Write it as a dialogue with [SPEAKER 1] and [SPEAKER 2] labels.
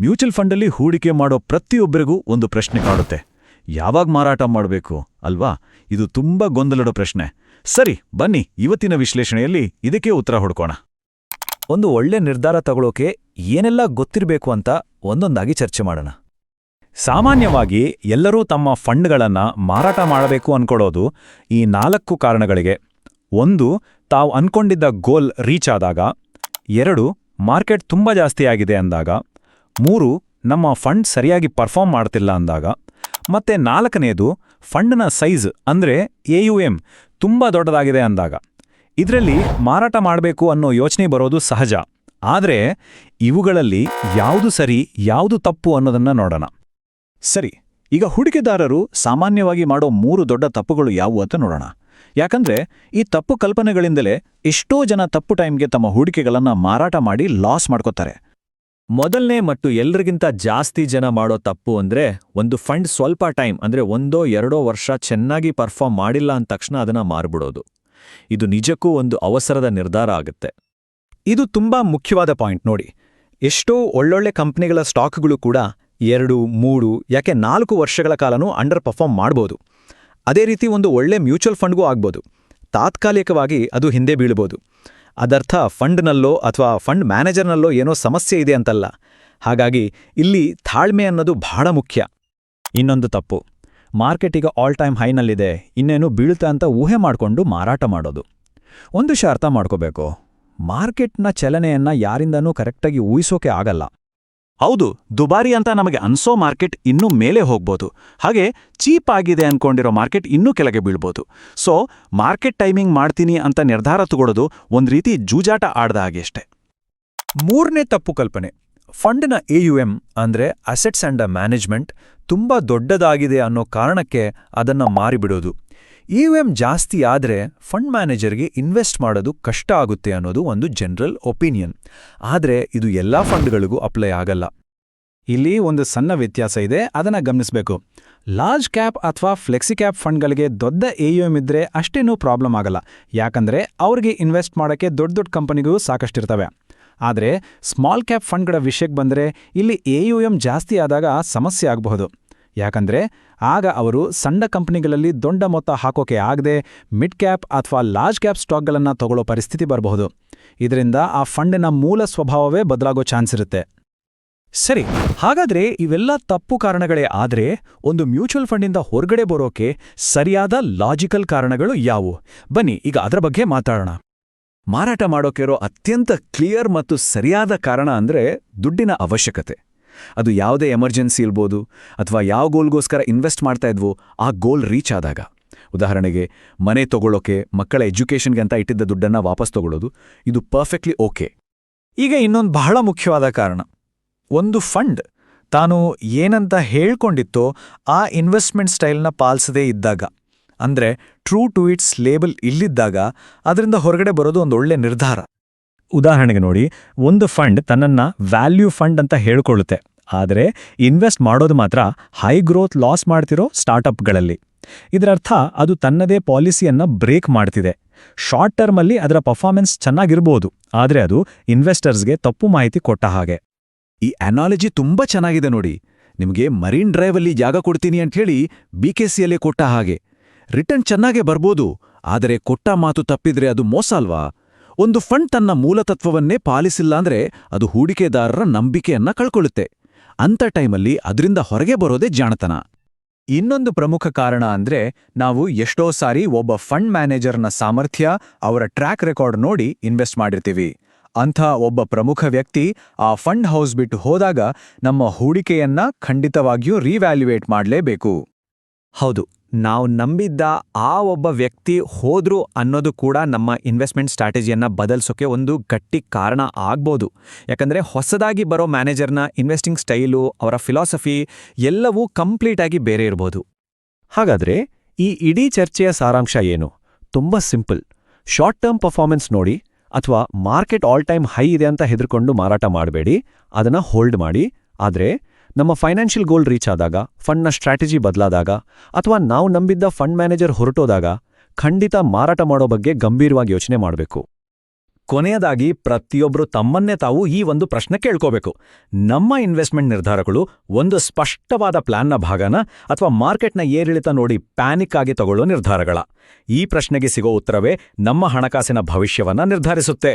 [SPEAKER 1] Mutual ಫಂಡಲ್ಲಿ ಹೂಡಿಕೆ ಮಾಡೋ ಪ್ರತಿಯೊಬ್ಬರಿಗೂ ಒಂದು ಪ್ರಶ್ನೆ ಕಾಡುತ್ತೆ. ಯಾವಾಗ ಮಾರಾಟ ಮಾಡಬೇಕು, ಅಲ್ವಾ? ಇದು ತುಂಬಾ ಗೊಂದಲದ ಪ್ರಶ್ನೆ. ಸರಿ, ಬನ್ನಿ, ಇವತ್ತಿನ ವಿಶ್ಲೇಷಣೆಯಲ್ಲಿ ಇದಕ್ಕೆ ಉತ್ತರ ಹುಡ್ಕೋಣ.
[SPEAKER 2] ಒಂದು ಒಳ್ಳೆ ನಿರ್ಧಾರ ತಗೊಳ್ಳೋಕೆ ಏನೆಲ್ಲ ಗೊತ್ತಿರಬೇಕು ಅಂತ ಒಂದೊಂದಾಗಿ ಚರ್ಚೆ ಮಾಡೋಣ. ಸಾಮಾನ್ಯವಾಗಿ ಎಲ್ಲರೂ ತಮ್ಮ ಫಂಡ್ಗಳನ್ನು ಮಾರಾಟ ಮಾಡಬೇಕು ಅನ್ಕೊಳ್ಳೋದು ಈ ನಾಲ್ಕು ಕಾರಣಗಳಿಗೆ. ಒಂದು, ತಾವು ಅನ್ಕೊಂಡಿದ್ದ ಗೋಲ್ ರೀಚ್ ಆದಾಗ. ಎರಡು, ಮಾರ್ಕೆಟ್ ತುಂಬ ಜಾಸ್ತಿಯಾಗಿದೆ ಅಂದಾಗ. ಮೂರು, ನಮ್ಮ ಫಂಡ್ ಸರಿಯಾಗಿ ಪರ್ಫಾರ್ಮ್ ಮಾಡ್ತಿಲ್ಲ ಅಂದಾಗ, ಮತ್ತೆ ನಾಲ್ಕನೆಯದು ಫಂಡ್ನ ಸೈಜ್ ಅಂದ್ರೆ ಎ ಯು ಎಂ ತುಂಬ ದೊಡ್ಡದಾಗಿದೆ ಅಂದಾಗ. ಇದರಲ್ಲಿ ಮಾರಾಟ ಮಾಡಬೇಕು ಅನ್ನೋ ಯೋಚನೆ ಬರೋದು ಸಹಜ. ಆದರೆ ಇವುಗಳಲ್ಲಿ ಯಾವುದು ಸರಿ, ಯಾವುದು ತಪ್ಪು ಅನ್ನೋದನ್ನ ನೋಡೋಣ.
[SPEAKER 1] ಸರಿ, ಈಗ ಹೂಡಿಕೆದಾರರು ಸಾಮಾನ್ಯವಾಗಿ ಮಾಡೋ ಮೂರು ದೊಡ್ಡ ತಪ್ಪುಗಳು ಯಾವುವು ಅಂತ ನೋಡೋಣ. ಯಾಕಂದ್ರೆ ಈ ತಪ್ಪು ಕಲ್ಪನೆಗಳಿಂದಲೇ ಎಷ್ಟೋ ಜನ ತಪ್ಪು ಟೈಮ್ಗೆ ತಮ್ಮ ಹೂಡಿಕೆಗಳನ್ನ ಮಾರಾಟ ಮಾಡಿ ಲಾಸ್ ಮಾಡ್ಕೋತಾರೆ.
[SPEAKER 2] ಮೊದಲನೇ ಮತ್ತು ಎಲ್ರಿಗಿಂತ ಜಾಸ್ತಿ ಜನ ಮಾಡೋ ತಪ್ಪು ಅಂದ್ರೆ ಒಂದು ಫಂಡ್ ಸ್ವಲ್ಪ ಟೈಮ್, ಅಂದ್ರೆ ಒಂದೋ ಎರಡೋ ವರ್ಷ ಚೆನ್ನಾಗಿ ಪರ್ಫಾರ್ಮ್ ಮಾಡಿಲ್ಲ ಅಂದ ತಕ್ಷಣ ಅದನ್ನ ಮಾರ್ಬಿಡೋದು. ಇದು ನಿಜಕ್ಕೂ ಒಂದು ಅವಸರದ ನಿರ್ಧಾರ ಆಗುತ್ತೆ. ಇದು ತುಂಬಾ ಮುಖ್ಯವಾದ ಪಾಯಿಂಟ್ ನೋಡಿ. ಎಷ್ಟೋ ಒಳ್ಳೊಳ್ಳೆ ಕಂಪ್ನಿಗಳ ಸ್ಟಾಕ್ಗಳು ಕೂಡ ಎರಡು, ಮೂರು, ಯಾಕೆ ನಾಲ್ಕು ವರ್ಷಗಳ ಕಾಲನೂ ಅಂಡರ್ ಪರ್ಫಾರ್ಮ್ ಮಾಡ್ಬೋದು. ಅದೇ ರೀತಿ ಒಂದು ಒಳ್ಳೆ ಮ್ಯೂಚುವಲ್ ಫಂಡ್ಗೂ ಆಗ್ಬೋದು. ತಾತ್ಕಾಲಿಕವಾಗಿ ಅದು ಹಿಂದೆ ಬೀಳ್ಬೋದು. ಅದರ್ಥ ಫಂಡ್ನಲ್ಲೋ ಅಥವಾ ಫಂಡ್ ಮ್ಯಾನೇಜರ್ನಲ್ಲೋ ಏನೋ ಸಮಸ್ಯೆ ಇದೆ ಅಂತಲ್ಲ. ಹಾಗಾಗಿ ಇಲ್ಲಿ ತಾಳ್ಮೆ ಅನ್ನೋದು ಬಹಳ ಮುಖ್ಯ. ಇನ್ನೊಂದು ತಪ್ಪು. ಮಾರ್ಕೆಟ್ ಆಲ್ ಟೈಮ್ ಹೈನಲ್ಲಿದೆ ಇನ್ನೇನು ಬೀಳುತ್ತೆ ಅಂತ ಊಹೆ ಮಾಡಿಕೊಂಡು ಮಾರಾಟ ಮಾಡೋದು. ಒಂದು ವಿಷಯ ಅರ್ಥ ಮಾಡ್ಕೋಬೇಕು. ಮಾರ್ಕೆಟ್ನ ಚಲನೆಯನ್ನ ಯಾರಿಂದನೂ ಕರೆಕ್ಟಾಗಿ ಊಹಿಸೋಕೆ ಆಗಲ್ಲ.
[SPEAKER 1] ಹೌದು, ದುಬಾರಿ ಅಂತ ನಮಗೆ ಅನ್ಸೋ ಮಾರ್ಕೆಟ್ ಇನ್ನೂ ಮೇಲೆ ಹೋಗ್ಬೋದು. ಹಾಗೆ ಚೀಪ್ ಆಗಿದೆ ಅನ್ಕೊಂಡಿರೋ ಮಾರ್ಕೆಟ್ ಇನ್ನೂ ಕೆಳಗೆ ಬೀಳ್ಬೋದು. ಸೊ, ಮಾರ್ಕೆಟ್ ಟೈಮಿಂಗ್ ಮಾಡ್ತೀನಿ ಅಂತ ನಿರ್ಧಾರ ತಗೊಳ್ಳೋದು ಒಂದ್ ರೀತಿ ಜೂಜಾಟ ಆಡ್ದ ಹಾಗೆ ಅಷ್ಟೆ.
[SPEAKER 2] ಮೂರನೇ ತಪ್ಪು ಕಲ್ಪನೆ. ಫಂಡ್ನ ಎ ಯು ಎಂ ಅಂದ್ರೆ ಅಸೆಟ್ಸ್ ಅಂಡ್ ಮ್ಯಾನೇಜ್ಮೆಂಟ್ ತುಂಬಾ ದೊಡ್ಡದಾಗಿದೆ ಅನ್ನೋ ಕಾರಣಕ್ಕೆ ಅದನ್ನ ಮಾರಿಬಿಡೋದು. ಇ ಯು ಎಂ ಜಾಸ್ತಿ ಆದ್ರೆ ಫಂಡ್ ಮ್ಯಾನೇಜರ್ಗೆ ಇನ್ವೆಸ್ಟ್ ಮಾಡೋದು ಕಷ್ಟ ಆಗುತ್ತೆ ಅನ್ನೋದು ಒಂದು ಜನರಲ್ ಒಪಿನಿಯನ್ ಆದ್ರೆ ಇದು ಎಲ್ಲಾ ಫಂಡ್ಗಳಿಗೂ ಅಪ್ಲೈ ಆಗಲ್ಲ. ಇಲ್ಲಿ ಒಂದು ಸಣ್ಣ ವ್ಯತ್ಯಾಸ ಇದೆ, ಅದನ್ನ ಗಮನಿಸಬೇಕು. ಲಾರ್ಜ್ ಕ್ಯಾಪ್ ಅಥವಾ ಫ್ಲೆಕ್ಸಿ ಕ್ಯಾಪ್ ಫಂಡ್ಗಳಿಗೆ ದೊಡ್ಡ ಎ ಯು ಎಂ ಇದ್ರೆ ಅಷ್ಟೇನೂ ಪ್ರಾಬ್ಲಮ್ ಆಗಲ್ಲ. ಯಾಕಂದರೆ ಅವ್ರಿಗೆ ಇನ್ವೆಸ್ಟ್ ಮಾಡೋಕ್ಕೆ ದೊಡ್ಡ ದೊಡ್ಡ ಕಂಪನಿಗೂ ಸಾಕಷ್ಟಿರ್ತವೆ. ಆದರೆ ಸ್ಮಾಲ್ ಕ್ಯಾಪ್ ಫಂಡ್ಗಳ ವಿಷಯಕ್ಕೆ ಬಂದರೆ ಇಲ್ಲಿ ಎ ಯು ಎಂ ಜಾಸ್ತಿ ಆದಾಗ ಸಮಸ್ಯೆ ಆಗಬಹುದು. ಯಾಕಂದರೆ ಆಗ ಅವರು ಸಣ್ಣ ಕಂಪನಿಗಳಲ್ಲಿ ದೊಡ್ಡ ಮೊತ್ತ ಹಾಕೋಕೆ ಆಗದೆ ಮಿಡ್ ಕ್ಯಾಪ್ ಅಥವಾ ಲಾರ್ಜ್ ಕ್ಯಾಪ್ ಸ್ಟಾಕ್ಗಳನ್ನು ತಗೊಳ್ಳೋ ಪರಿಸ್ಥಿತಿ ಬರಬಹುದು. ಇದರಿಂದ ಆ ಫಂಡಿನ ಮೂಲ ಸ್ವಭಾವವೇ ಬದಲಾಗೋ ಚಾನ್ಸ್ ಇರುತ್ತೆ. ಸರಿ, ಹಾಗಾದ್ರೆ ಇವೆಲ್ಲ ತಪ್ಪು ಕಾರಣಗಳೇ ಆದ್ರೆ ಒಂದು ಮ್ಯೂಚುವಲ್ ಫಂಡಿಂದ ಹೊರಗಡೆ ಬರೋಕೆ ಸರಿಯಾದ ಲಾಜಿಕಲ್ ಕಾರಣಗಳು ಯಾವು? ಬನ್ನಿ, ಈಗ ಅದರ ಬಗ್ಗೆ ಮಾತಾಡೋಣ.
[SPEAKER 1] ಮಾರಾಟ ಮಾಡೋಕಿರೋ ಅತ್ಯಂತ ಕ್ಲಿಯರ್ ಮತ್ತು ಸರಿಯಾದ ಕಾರಣ ಅಂದ್ರೆ ದುಡ್ಡಿನ ಅವಶ್ಯಕತೆ. ಅದು ಯಾವುದೇ ಎಮರ್ಜೆನ್ಸಿ ಇರ್ಬೋದು ಅಥವಾ ಯಾವ ಗೋಲ್ಗೋಸ್ಕರ ಇನ್ವೆಸ್ಟ್ ಮಾಡ್ತಾ ಇದ್ವೋ, ಆ ಗೋಲ್ ರೀಚ್ ಆದಾಗ. ಉದಾಹರಣೆಗೆ, ಮನೆ ತಗೊಳ್ಳೋಕೆ ಮಕ್ಕಳ ಎಜುಕೇಷನ್ಗೆ ಅಂತ ಇಟ್ಟಿದ್ದ ದುಡ್ಡನ್ನ ವಾಪಸ್ ತಗೊಳ್ಳೋದು ಇದು ಪರ್ಫೆಕ್ಟ್ಲಿ ಓಕೆ.
[SPEAKER 2] ಈಗ ಇನ್ನೊಂದು ಬಹಳ ಮುಖ್ಯವಾದ ಕಾರಣ. ಒಂದು ಫಂಡ್. ತಾನು ಏನಂತ ಹೇಳ್ಕೊಂಡಿತ್ತೋ ಆ ಇನ್ವೆಸ್ಟ್ಮೆಂಟ್ ಸ್ಟೈಲ್ನ ಪಾಲಿಸದೇ ಇದ್ದಾಗ. ಅಂದ್ರೆ ಟ್ರೂ ಟು ಇಟ್ಸ್ ಲೇಬಲ್ ಇಲ್ಲಿದ್ದಾಗ ಅದರಿಂದ ಹೊರಗಡೆ ಬರೋದು ಒಂದು ಒಳ್ಳೆ ನಿರ್ಧಾರ. ಉದಾಹರಣೆಗೆ ನೋಡಿ, ಒಂದು ಫಂಡ್ ತನ್ನನ್ನ ವ್ಯಾಲ್ಯೂ ಫಂಡ್ ಅಂತ ಹೇಳ್ಕೊಳ್ಳುತ್ತೆ. ಆದರೆ ಇನ್ವೆಸ್ಟ್ ಮಾಡೋದು ಮಾತ್ರ ಹೈ ಗ್ರೋತ್ ಲಾಸ್ ಮಾಡ್ತಿರೋ ಸ್ಟಾರ್ಟಪ್ಗಳಲ್ಲಿ ಇದರರ್ಥ ಅದು ತನ್ನದೇ ಪಾಲಿಸಿಯನ್ನು ಬ್ರೇಕ್ ಮಾಡ್ತಿದೆ. ಶಾರ್ಟ್ ಟರ್ಮಲ್ಲಿ ಅದರ ಪರ್ಫಾರ್ಮೆನ್ಸ್ ಚೆನ್ನಾಗಿರ್ಬೋದು. ಆದರೆ ಅದು ಇನ್ವೆಸ್ಟರ್ಸ್ಗೆ ತಪ್ಪು ಮಾಹಿತಿ ಕೊಟ್ಟ ಹಾಗೆ.
[SPEAKER 1] ಈ ಅನಾಲಜಿ ತುಂಬಾ ಚೆನ್ನಾಗಿದೆ ನೋಡಿ. ನಿಮಗೆ ಮರೀನ್ ಡ್ರೈವಲ್ಲಿ ಜಾಗ ಕೊಡ್ತೀನಿ ಅಂಥೇಳಿ ಬಿ ಕೆ ಸಿಯಲ್ಲೇ ಕೊಟ್ಟ ಹಾಗೆ. ರಿಟರ್ನ್ ಚೆನ್ನಾಗೇ ಬರ್ಬೋದು, ಆದರೆ ಕೊಟ್ಟ ಮಾತು ತಪ್ಪಿದ್ರೆ ಅದು ಮೋಸ ಅಲ್ವಾ? ಒಂದು ಫಂಡ್ ತನ್ನ ಮೂಲತತ್ವವನ್ನೇ ಪಾಲಿಸಿಲ್ಲ ಅಂದ್ರೆ ಅದು ಹೂಡಿಕೆದಾರರ ನಂಬಿಕೆಯನ್ನ ಕಳ್ಕೊಳ್ಳುತ್ತೆ. ಅಂಥ ಟೈಮಲ್ಲಿ ಅದರಿಂದ ಹೊರಗೆ ಬರೋದೇ ಜಾಣತನ.
[SPEAKER 2] ಇನ್ನೊಂದು ಪ್ರಮುಖ ಕಾರಣ ಅಂದ್ರೆ ನಾವು ಎಷ್ಟೋ ಸಾರಿ ಒಬ್ಬ ಫಂಡ್ ಮ್ಯಾನೇಜರ್ನ ಸಾಮರ್ಥ್ಯ, ಅವರ ಟ್ರ್ಯಾಕ್ ರೆಕಾರ್ಡ್ ನೋಡಿ ಇನ್ವೆಸ್ಟ್ ಮಾಡಿರ್ತೀವಿ. ಅಂಥ ಒಬ್ಬ ಪ್ರಮುಖ ವ್ಯಕ್ತಿ ಆ ಫಂಡ್ ಹೌಸ್ ಬಿಟ್ಟು ಹೋದಾಗ ನಮ್ಮ ಹೂಡಿಕೆಯನ್ನ ಖಂಡಿತವಾಗಿಯೂ ರೀವ್ಯಾಲ್ಯುವೇಟ್ ಮಾಡಲೇಬೇಕು. ಹೌದು ನಾವು ನಂಬಿದ್ದ ಆ ಒಬ್ಬ ವ್ಯಕ್ತಿ ಹೋದ್ರು ಅನ್ನೋದು ಕೂಡ ನಮ್ಮ ಇನ್ವೆಸ್ಟ್ಮೆಂಟ್ ಸ್ಟ್ರಾಟಜಿಯನ್ನು ಬದಲಿಸೋಕೆ ಒಂದು ಗಟ್ಟಿ ಕಾರಣ ಆಗ್ಬೋದು. ಯಾಕಂದ್ರೆ ಹೊಸದಾಗಿ ಬರೋ ಮ್ಯಾನೇಜರ್ನ ಇನ್ವೆಸ್ಟಿಂಗ್ ಸ್ಟೈಲು ಅವರ ಫಿಲಾಸಫಿ ಎಲ್ಲವೂ ಕಂಪ್ಲೀಟಾಗಿ ಬೇರೆ ಇರ್ಬೋದು. ಹಾಗಾದ್ರೆ ಈ ಇಡೀ ಚರ್ಚೆಯ ಸಾರಾಂಶ ಏನು? ತುಂಬಾ ಸಿಂಪಲ್. ಶಾರ್ಟ್ ಟರ್ಮ್ ಪರ್ಫಾರ್ಮೆನ್ಸ್ ನೋಡಿ. ಅಥವಾ ಮಾರ್ಕೆಟ್ ಆಲ್ ಟೈಮ್ ಹೈ ಇದೆ ಅಂತ ಹೆದರ್ಕೊಂಡು ಮಾರಾಟ ಮಾಡಬೇಡಿ, ಅದನ್ನ ಹೋಲ್ಡ್ ಮಾಡಿ. ಆದ್ರೆ ನಮ್ಮ ಫೈನಾನ್ಷಿಯಲ್ ಗೋಲ್ ರೀಚ್ ಆದಾಗ ಫಂಡ್ನ ಸ್ಟ್ರಾಟಜಿ ಬದಲಾದಾಗ, ಅಥವಾ ನಾವು ನಂಬಿದ್ದ ಫಂಡ್ ಮ್ಯಾನೇಜರ್ ಹೊರಟೋದಾಗ ಖಂಡಿತ ಮಾರಾಟ ಮಾಡೋ ಬಗ್ಗೆ ಗಂಭೀರವಾಗಿ ಯೋಚನೆ ಮಾಡಬೇಕು. ಕೊನೆಯದಾಗಿ ಪ್ರತಿಯೊಬ್ಬರು ತಮ್ಮನ್ನೇ ತಾವು ಈ ಒಂದು ಪ್ರಶ್ನೆ ಕೇಳ್ಕೋಬೇಕು. ನಮ್ಮ ಇನ್ವೆಸ್ಟ್ಮೆಂಟ್ ನಿರ್ಧಾರಗಳು ಒಂದು ಸ್ಪಷ್ಟವಾದ ಪ್ಲಾನ್ನ ಭಾಗನ ಅಥವಾ ಮಾರ್ಕೆಟ್ನ ಏರಿಳಿತ ನೋಡಿ ಪ್ಯಾನಿಕ್ ಆಗಿ ತಗೊಳ್ಳೋ ನಿರ್ಧಾರಗಳ. ಈ ಪ್ರಶ್ನೆಗೆ ಸಿಗೋ ಉತ್ತರವೇ ನಮ್ಮ ಹಣಕಾಸಿನ ಭವಿಷ್ಯವನ್ನ ನಿರ್ಧರಿಸುತ್ತೆ.